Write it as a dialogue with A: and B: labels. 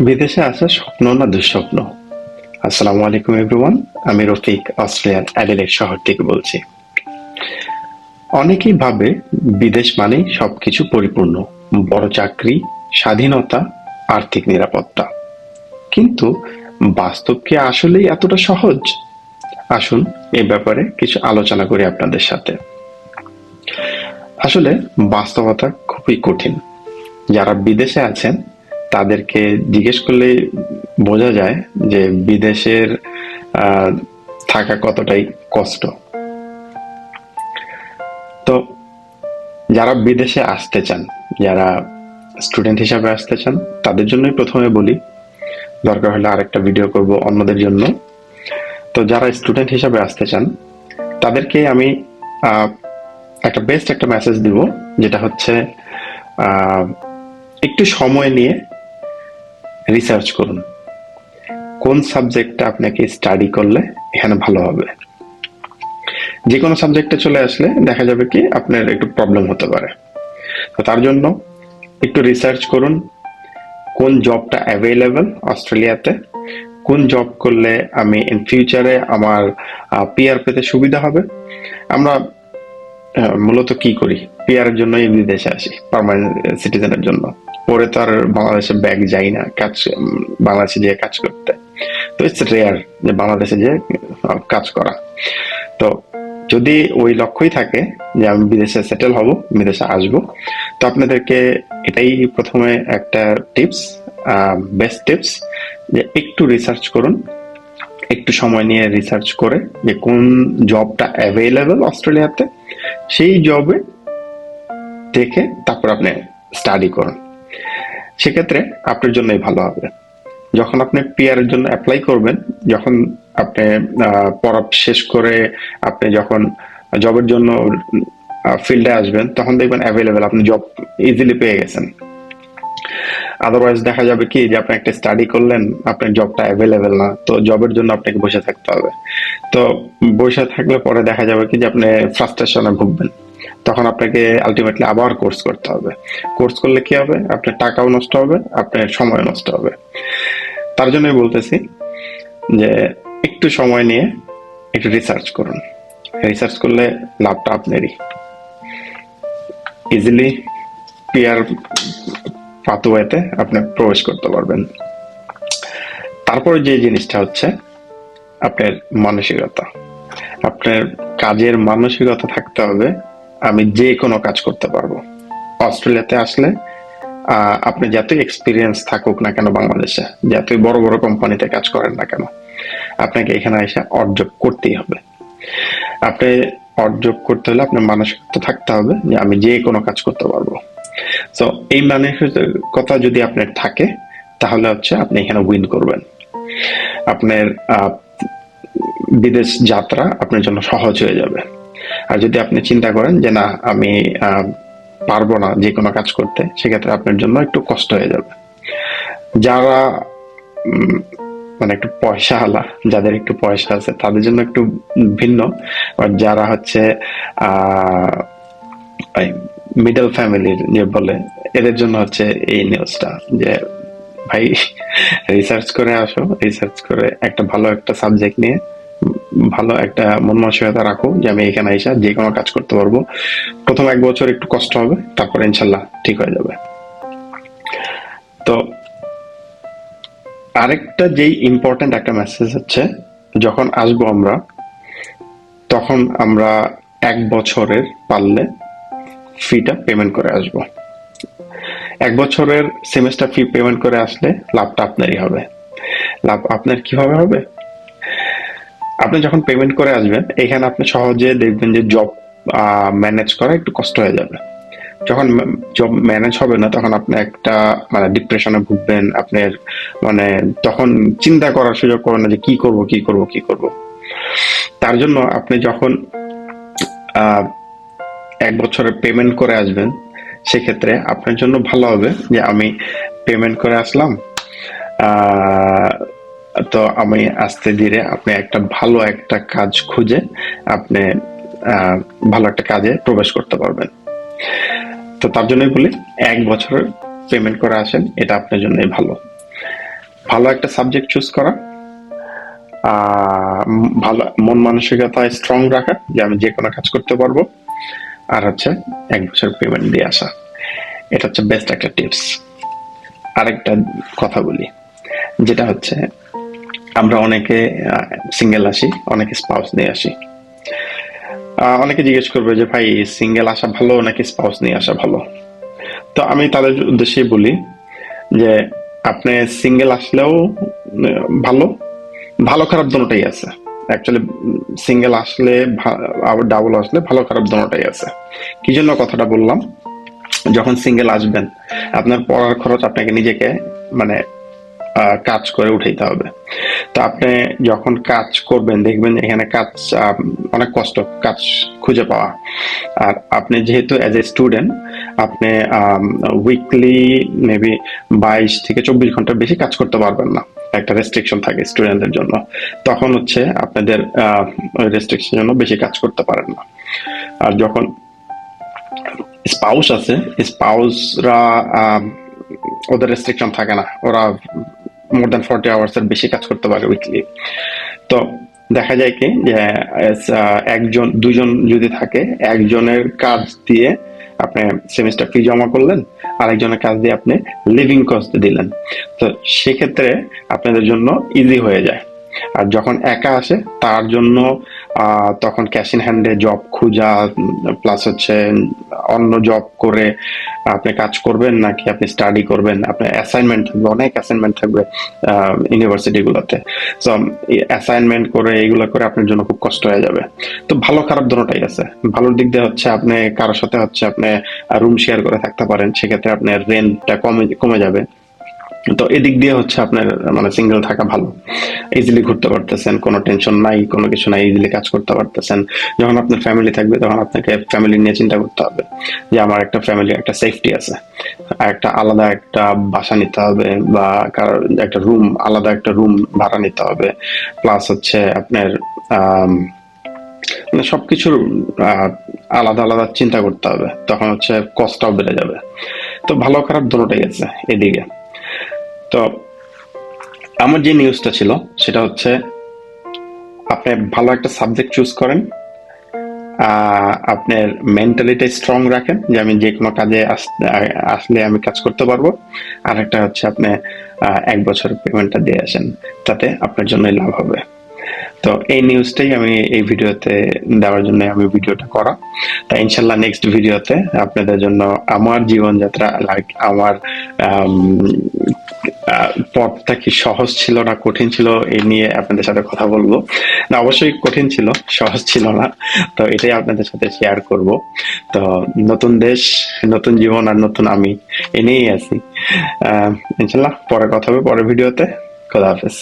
A: বিদেশে আসা স্বপ্ন না দুঃস্বপ্ন? আসসালামু আলাইকুম এভরিওয়ান আমি রফিক, অস্ট্রেলিয়ার অ্যাডিলেড শহর থেকে বলছি। অনেকেই ভাবে বিদেশ মানেই সবকিছু পরিপূর্ণ, বড় চাকরি, স্বাধীনতা, আর্থিক নিরাপত্তা। কিন্তু বাস্তব কি আসলেই এতটা সহজ? আসুন এ ব্যাপারে কিছু আলোচনা করি আপনাদের সাথে। আসলে বাস্তবতা খুবই কঠিন। যারা বিদেশে আছেন তাদেরকে জিজ্ঞেস করলে বোঝা যায় যে বিদেশের থাকা কতটাই কষ্ট। তো যারা বিদেশে আসতে চান, যারা স্টুডেন্ট হিসাবে আসতে চান, তাদের জন্যই প্রথমে বলি, দরকার হলে আরেকটা ভিডিও করব অন্যদের জন্য। তো যারা স্টুডেন্ট হিসাবে আসতে চান, তাদেরকে আমি একটা বেস্ট একটা মেসেজ দিব, যেটা হচ্ছে একটু সময় নিয়ে রিসার্চ করুন। কোন সাবজেক্টটা আপনাকে স্টাডি করলে এখানে ভালো হবে? যে কোনো সাবজেক্টে চলে আসলে দেখা যাবে কি আপনার একটু প্রবলেম হতে পারে। তার জন্য একটু রিসার্চ করুন, কোন জবটা অ্যাভেলেবল অস্ট্রেলিয়াতে? কোন জব করলে আমি ইন ফিউচারে আমার পিআর পেতে সুবিধা হবে? আমরা মূলত কি করি? পিআর এর জন্যই বিদেশে আসি পার্মানেন্ট সিটিজেনের জন্য। পরে তো আর বাংলাদেশে ব্যাগ যাই না, কাজ বাংলাদেশে যেয়ে কাজ করতে। তো ইটস রেয়ার যে বাংলাদেশে যে কাজ করা। তো যদি ওই লক্ষ্যই থাকে যে আমি বিদেশে সেটেল হব, বিদেশে আসব, তো আপনাদেরকে এটাই প্রথমে একটা টিপস বেস্ট টিপস যে একটু রিসার্চ করুন, একটু সময় নিয়ে রিসার্চ করে যে কোন জবটা অ্যাভেলেবল অস্ট্রেলিয়াতে, সেই জবে দেখে তারপর আপনি স্টাডি করুন। সেক্ষেত্রে আপনার জন্যই ভালো হবে। যখন আপনি পিআর এর জন্য অ্যাপ্লাই করবেন, যখন আপনি পড়া শেষ করে আপনি যখন জবের জন্য ফিল্ডে আসবেন, তখন দেখবেন অ্যাভেলেবেল আপনি জব ইজিলি পেয়ে গেছেন। আদারওয়াইজ দেখা যাবে কি যে আপনি একটা স্টাডি করলেন, আপনার জবটা অ্যাভেলেবেল না, তো জবের জন্য আপনাকে বসে থাকতে হবে। তো বসে থাকলে পরে দেখা যাবে কি যে আপনি ফ্রাস্ট্রেশনে ভুগবেন। তখন আপনাকে আলটিমেটলি আবার কোর্স করতে হবে। কোর্স করলে কি হবে? আপনার টাকাও নষ্ট হবে, আপনার সময় নষ্ট হবে। তার জন্যই বলতেছি যে একটু সময় নিয়ে একটু রিসার্চ করুন। রিসার্চ করলে লাভটা আপনারই। ইজিলি পিয়ার পাথওয়েতে আপনি প্রবেশ করতে পারবেন। তারপর যে জিনিসটা হচ্ছে আপনার মানসিকতা। আপনার কাজের মানসিকতা থাকতে হবে আমি যে কোনো কাজ করতে পারব। অস্ট্রেলিয়াতে আসলে আপনি যতই এক্সপিরিয়েন্স থাকুক না কেন বাংলাদেশে, যতই বড় বড় কোম্পানিতে কাজ করেন না কেন, আপনাকে এখানে এসে অর্জব করতেই হবে। আপনি অর্জব করতে হলে আপনার মানসিকতা থাকতে হবে যে আমি যে কোনো কাজ করতে পারব। তো এই মানসিকতা যদি আপনার থাকে, তাহলে হচ্ছে আপনি এখানে উইন করবেন। আপনার বিদেশ যাত্রা আপনার জন্য সহজ হয়ে যাবে। আর যদি আপনি চিন্তা করেন যে না, আমি পারব না যে কোনো কাজ করতে, সেক্ষেত্রে আপনার জন্য একটু কষ্ট হয়ে যাবে। যারা মানে একটু পয়সা আলা যাদের একটু পয়সা আছে, তাদের জন্য একটু ভিন্ন। যারা হচ্ছে মিডল ফ্যামিলির যে বলে, এদের জন্য হচ্ছে এই নিউজটা যে, ভাই রিসার্চ করে আসো রিসার্চ করে একটা ভালো একটা সাবজেক্ট নিয়ে ভালো একটা মন মানসিকতা রাখো যে আমি এখানে এসে যে কোনো কাজ করতে পারব। প্রথম এক বছর একটু কষ্ট হবে, তারপর ইনশাল্লাহ ঠিক হয়ে যাবে। তো আরেকটা যেই ইম্পর্টেন্ট একটা মেসেজ হচ্ছে, যখন আসব আমরা, তখন আমরা এক বছরের পারলে ফিটা পেমেন্ট করে আসব। এক বছরের সেমেস্টার ফি পেমেন্ট করে আসলে লাভটা আপনারই হবে। লাভ আপনার কীভাবে হবে? আপনি যখন পেমেন্ট করে আসবেন, এখানে আপনি সহজে দেখবেন যে জব ম্যানেজ করা একটু কষ্ট হয়ে যাবে। যখন জব ম্যানেজ হবে না, তখন আপনি একটা মানে ডিপ্রেশনে ভুগবেন আপনার মানে তখন চিন্তা করার সুযোগ করবেন না যে কি করব কি করব কি করব। তার জন্য আপনি যখন এক বছরের পেমেন্ট করে আসবেন, সেক্ষেত্রে আপনার জন্য ভালো হবে যে আমি পেমেন্ট করে আসলাম। তো আমি আস্তে ধীরে আপনি একটা ভালো একটা কাজ খুঁজে আপনি ভালো একটা কাজে প্রবেশ করতে পারবেন। তো তার জন্যই বলি, এক বছরের পেমেন্ট করে আসেন, এটা আপনার জন্যই ভালো। ভালো একটা সাবজেক্ট চুজ করা ভালো, মন মানসিকতা স্ট্রং রাখা, যে আমি যে কোনো কাজ করতে পারব। আর হচ্ছে এক বছর পেমেন্ট দিয়ে আসা। এটা হচ্ছে বেস্ট একটা টিপস আরেকটা কথা বলি, যেটা হচ্ছে আমরা অনেকে সিঙ্গেল আসি, অনেকে স্পাউস নিয়ে আসি। অনেকে জিজ্ঞেস করবে যে, ভাই সিঙ্গেল আসা ভালো নাকি স্পাউস নিয়ে আসা ভালো? তো আমি তাদের উদ্দেশ্যে বলি যে, আপনি সিঙ্গেল আসলেও ভালো ভালো খারাপ দুটোটাই আছে। অ্যাকচুয়ালি সিঙ্গেল আসলে আবার ডাবল আসলে ভালো খারাপ দুটোটাই আছে। কি জন্য কথাটা বললাম? যখন সিঙ্গেল আসবেন, আপনার পড়ার খরচ আপনাকে নিজেকে মানে কাজ করে উঠাইতে হবে। আপনি যখন কাজ করবেন, দেখবেন এখানে কাজ অনেক কষ্ট, কাজ খুঁজে পাওয়া। আর আপনি যেহেতু অ্যাজ এ স্টুডেন্ট আপনি উইকলি মেবি বাইশ থেকে চব্বিশ ঘণ্টার বেশি কাজ করতে পারবেন না। একটা রেস্ট্রিকশন থাকে স্টুডেন্টদের জন্য। তখন হচ্ছে আপনাদের রেস্ট্রিকশন জন্য বেশি কাজ করতে পারেন না। আর যখন স্পাউস আছে স্পাউসরা ওদের রেস্ট্রিকশন থাকে না। ওরা মোর দ্যান ফর্টি আওয়ার্স এর বেশি কাজ করতে পারে উইকলি তো দেখা যায় কি যে একজন, দুজন যদি থাকে, একজনের কাজ দিয়ে আপনি সেমিস্টার ফি জমা করলেন, আরেকজনের কাজ দিয়ে আপনি লিভিং কস্ট দিলেন। তো সেক্ষেত্রে আপনাদের জন্য ইজি হয়ে যায়। আর যখন একা আসে, তার জন্য তখন ক্যাশ ইন হ্যান্ডে জব খোঁজা প্লাস হচ্ছে অন্য জব করে আপনি কাজ করবেন নাকি আপনি স্টাডি করবেন? আপনার অ্যাসাইনমেন্ট থাকবে, অনেক অ্যাসাইনমেন্ট থাকবে ইউনিভার্সিটি গুলোতে। তো অ্যাসাইনমেন্ট করে, এগুলো করে আপনার জন্য খুব কষ্ট হয়ে যাবে। তো ভালো খারাপ দুটোটাই আছে। ভালোর দিক দিয়ে হচ্ছে আপনি, কারোর সাথে হচ্ছে আপনি রুম শেয়ার করে থাকতে পারেন, সেক্ষেত্রে আপনার রেন্টটা কমে কমে যাবে। তো এদিক দিয়ে হচ্ছে আপনার মানে সিঙ্গেল থাকা ভালো। ইজিলি ঘুরতে পারতেছেন, কোনো টেনশন নাই, কোনো কিছু নাই ইজিলি কাজ করতে পারতেছেন। যখন আপনার ফ্যামিলি থাকবে, তখন আপনাকে ফ্যামিলি নিয়ে চিন্তা করতে হবে যে আমার একটা ফ্যামিলি একটা সেফটি আছে। একটা আলাদা একটা বাসা নিতে হবে বা একটা রুম আলাদা একটা রুম ভাড়া নিতে হবে। প্লাস হচ্ছে আপনার মানে সবকিছুর আলাদা আলাদা চিন্তা করতে হবে। তখন হচ্ছে কষ্টটাও বেড়ে যাবে। তো ভালো খারাপ দুটোটাই আছে এদিকে। তো আমার যে নিউজটা ছিল, সেটা হচ্ছে আপনি ভালো একটা সাবজেক্ট চুজ করেন আপনার মেন্টালিটি স্ট্রং রাখেন, যে আমি যে কোনো কাজে আস- আসলে আমি কাজ করতে পারব। আর একটা হচ্ছে আপনি এক বছর পেমেন্টটা দিয়ে আসেন, তাতে আপনার জন্যই লাভ হবে। তো এই নিউজটাই আমি এই ভিডিওতে দেওয়ার জন্য আমি ভিডিওটা করা। তা ইনশাল্লাহ নেক্সট ভিডিওতে আপনাদের জন্য আমার জীবনযাত্রা লাইক আমার পথটা কি সহজ ছিল না কঠিন ছিল এই নিয়ে আপনাদের সাথে কথা বলব। না, অবশ্যই কঠিন ছিল, সহজ ছিল না। তো এটাই আপনাদের সাথে শেয়ার করব। তো নতুন দেশ, নতুন জীবন আর নতুন আমি এ নিয়েই আছি। ইনশাল্লাহ পরে কথা হবে, পরের ভিডিওতে। খোদা হাফেজ।